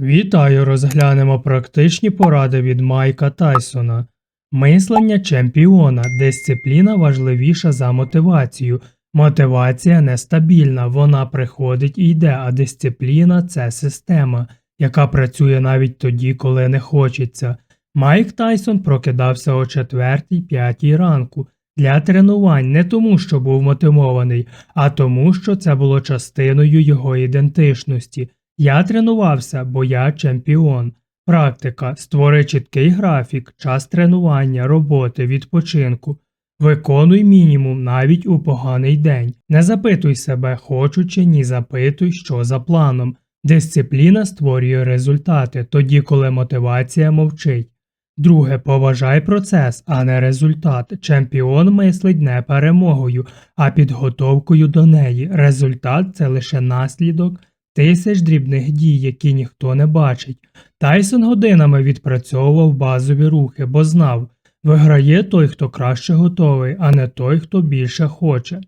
Вітаю, розглянемо практичні поради від Майка Тайсона. Мислення чемпіона. Дисципліна важливіша за мотивацію. Мотивація нестабільна, вона приходить і йде, а дисципліна це система, яка працює навіть тоді, коли не хочеться. Майк Тайсон прокидався о 4-5 ранку для тренувань не тому, що був мотивований, а тому, що це було частиною його ідентичності. Я тренувався, бо я чемпіон. Практика створи чіткий графік, час тренування, роботи, відпочинку. Виконуй мінімум навіть у поганий день. Не запитуй себе, хочу чи ні, запитуй, що за планом. Дисципліна створює результати, тоді коли мотивація мовчить. Друге, поважай процес, а не результат. Чемпіон мислить не перемогою, а підготовкою до неї. Результат це лише наслідок тисяч дрібних дій, які ніхто не бачить. Тайсон годинами відпрацьовував базові рухи, бо знав, виграє той, хто краще готовий, а не той, хто більше хоче.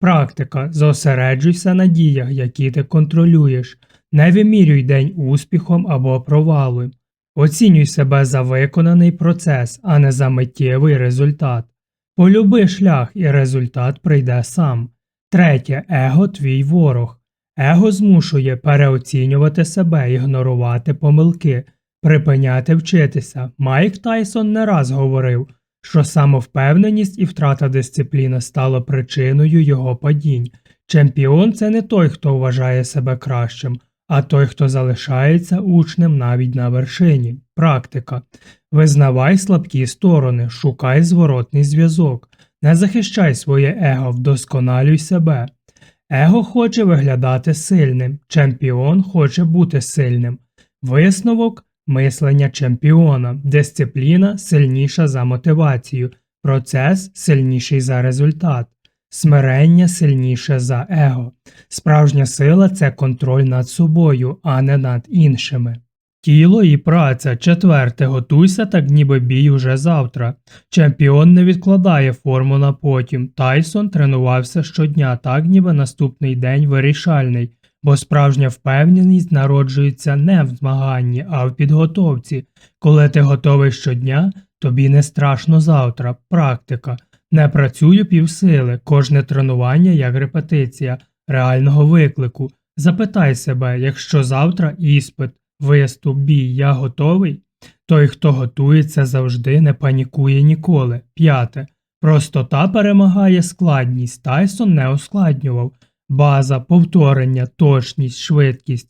Практика зосереджуйся на діях, які ти контролюєш, не вимірюй день успіхом або провалом. Оцінюй себе за виконаний процес, а не за миттєвий результат. Полюби шлях, і результат прийде сам. Третє его твій ворог. Его змушує переоцінювати себе, ігнорувати помилки, припиняти вчитися. Майк Тайсон не раз говорив, що самовпевненість і втрата дисципліни стало причиною його падінь. Чемпіон це не той, хто вважає себе кращим, а той, хто залишається учнем навіть на вершині. Практика. Визнавай слабкі сторони, шукай зворотний зв'язок, не захищай своє его, вдосконалюй себе. Его хоче виглядати сильним, чемпіон хоче бути сильним. Висновок мислення чемпіона, дисципліна сильніша за мотивацію, процес сильніший за результат, смирення сильніше за его. Справжня сила це контроль над собою, а не над іншими. Тіло і праця. Четверте. Готуйся, так ніби бій уже завтра. Чемпіон не відкладає форму на потім. Тайсон тренувався щодня, так ніби наступний день вирішальний, бо справжня впевненість народжується не в змаганні, а в підготовці. Коли ти готовий щодня, тобі не страшно завтра. Практика. Не працюю півсили, кожне тренування як репетиція реального виклику. Запитай себе, якщо завтра іспит, виступ, бій, я готовий? Той, хто готується завжди, не панікує ніколи. П'яте. Простота перемагає складність. Тайсон не ускладнював. База, повторення, точність, швидкість.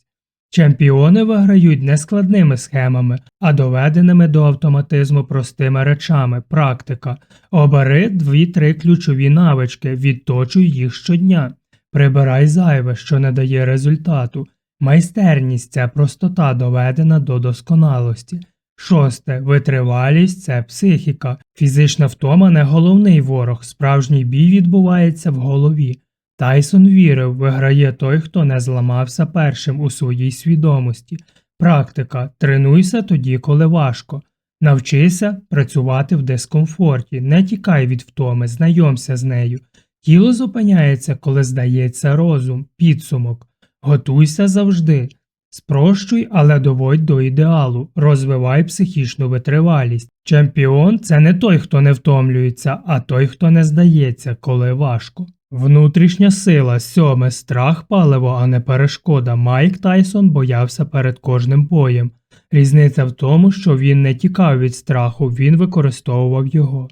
Чемпіони виграють не складними схемами, а доведеними до автоматизму простими речами. Практика. Обери дві-три ключові навички, відточуй їх щодня. Прибирай зайве, що не дає результату. Майстерність це простота доведена до досконалості. Шосте. Витривалість це психіка. Фізична втома не головний ворог, справжній бій відбувається в голові. Тайсон вірив, виграє той, хто не зламався першим у своїй свідомості. Практика. Тренуйся тоді, коли важко. Навчися працювати в дискомфорті, не тікай від втоми, знайомся з нею. Тіло зупиняється, коли здається розум, підсумок. Готуйся завжди. Спрощуй, але доводь до ідеалу, розвивай психічну витривалість. Чемпіон це не той, хто не втомлюється, а той, хто не здається, коли важко. Внутрішня сила, сьоме, страх паливо, а не перешкода. Майк Тайсон боявся перед кожним боєм. Різниця в тому, що він не тікав від страху, він використовував його.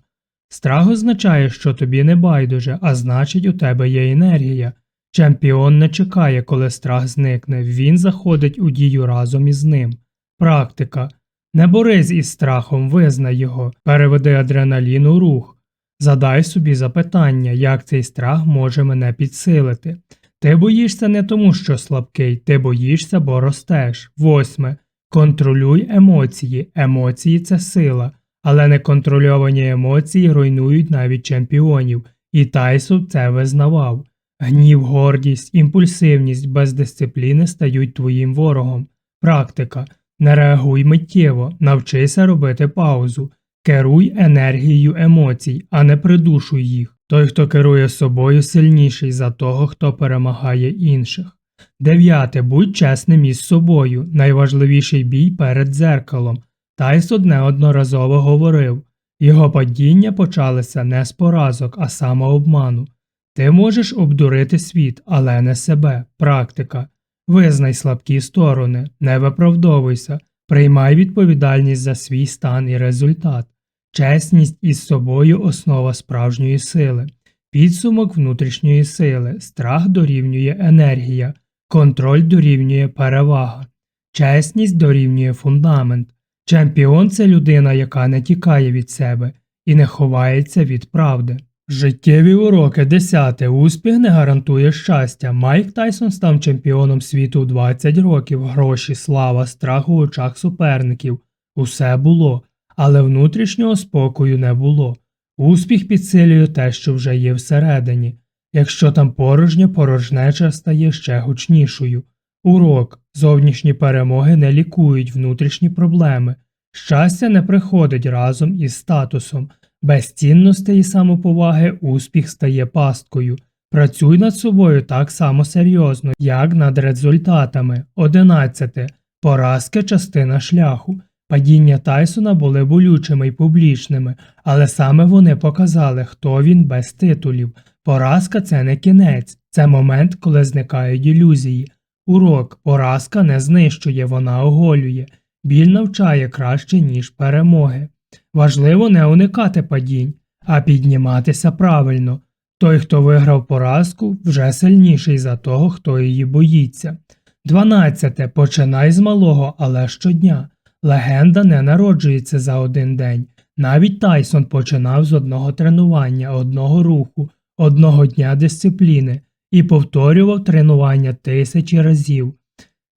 Страх означає, що тобі не байдуже, а значить, у тебе є енергія. Чемпіон не чекає, коли страх зникне, він заходить у дію разом із ним. Практика. Не борись із страхом, визнай його, переведи адреналін у рух. Задай собі запитання, як цей страх може мене підсилити. Ти боїшся не тому, що слабкий, ти боїшся, бо ростеш. Восьме. Контролюй емоції. Емоції це сила, але неконтрольовані емоції руйнують навіть чемпіонів, і Тайсон це визнавав. Гнів, гордість, імпульсивність без дисципліни стають твоїм ворогом. Практика. Не реагуй миттєво, навчися робити паузу. Керуй енергією емоцій, а не придушуй їх. Той, хто керує собою, сильніший за того, хто перемагає інших. Дев'яте. Будь чесним із собою. Найважливіший бій перед дзеркалом. Тайсон неодноразово говорив. Його падіння почалися не з поразок, а самообману. Ти можеш обдурити світ, але не себе. Практика. Визнай слабкі сторони, не виправдовуйся, приймай відповідальність за свій стан і результат. Чесність із собою основа справжньої сили, підсумок внутрішньої сили, страх дорівнює енергія, контроль дорівнює перевага, чесність дорівнює фундамент. Чемпіон це людина, яка не тікає від себе і не ховається від правди. Життєві уроки 10. Успіх не гарантує щастя. Майк Тайсон став чемпіоном світу 20 років. Гроші, слава, страх у очах суперників. Усе було, але внутрішнього спокою не було. Успіх підсилює те, що вже є всередині. Якщо там порожнє, порожнеча стає ще гучнішою. Урок зовнішні перемоги не лікують внутрішні проблеми. Щастя не приходить разом із статусом. Без цінностей і самоповаги успіх стає пасткою. Працюй над собою так само серйозно, як над результатами. 11. Поразки частина шляху. Падіння Тайсона були болючими й публічними, але саме вони показали, хто він без титулів. Поразка це не кінець, це момент, коли зникають ілюзії. Урок поразка не знищує, вона оголює. Біль навчає краще, ніж перемоги. Важливо не уникати падінь, а підніматися правильно. Той, хто виграв поразку, вже сильніший за того, хто її боїться. 12. Починай з малого, але щодня. Легенда не народжується за один день. Навіть Тайсон починав з одного тренування, одного руху, одного дня дисципліни і повторював тренування тисячі разів.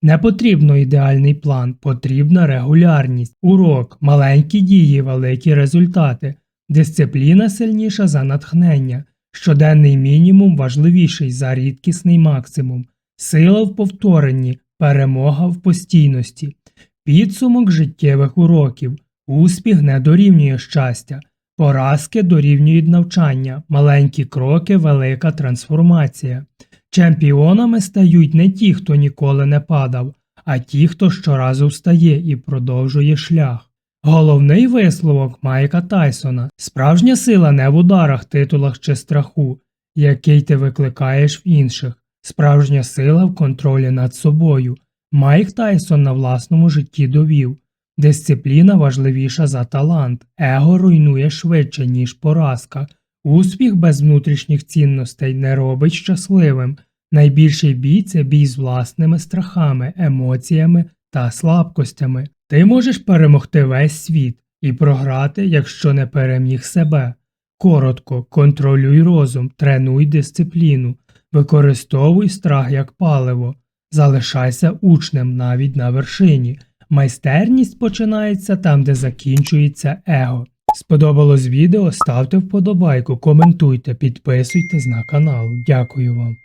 Не потрібно ідеальний план, потрібна регулярність, урок, маленькі дії, великі результати, дисципліна сильніша за натхнення, щоденний мінімум важливіший за рідкісний максимум, сила в повторенні, перемога в постійності, підсумок життєвих уроків, успіх не дорівнює щастя, поразки дорівнюють навчання, маленькі кроки, велика трансформація. Чемпіонами стають не ті, хто ніколи не падав, а ті, хто щоразу встає і продовжує шлях. Головний висловок Майка Тайсона справжня сила не в ударах, титулах чи страху, який ти викликаєш в інших, справжня сила в контролі над собою. Майк Тайсон на власному житті довів дисципліна важливіша за талант, его руйнує швидше, ніж поразка. Успіх без внутрішніх цінностей не робить щасливим. Найбільший бій це бій з власними страхами, емоціями та слабкостями. Ти можеш перемогти весь світ і програти, якщо не переміг себе. Коротко, контролюй розум, тренуй дисципліну, використовуй страх як паливо, залишайся учнем навіть на вершині. Майстерність починається там, де закінчується его. Сподобалось відео? Ставте вподобайку, коментуйте, підписуйтесь на канал. Дякую вам.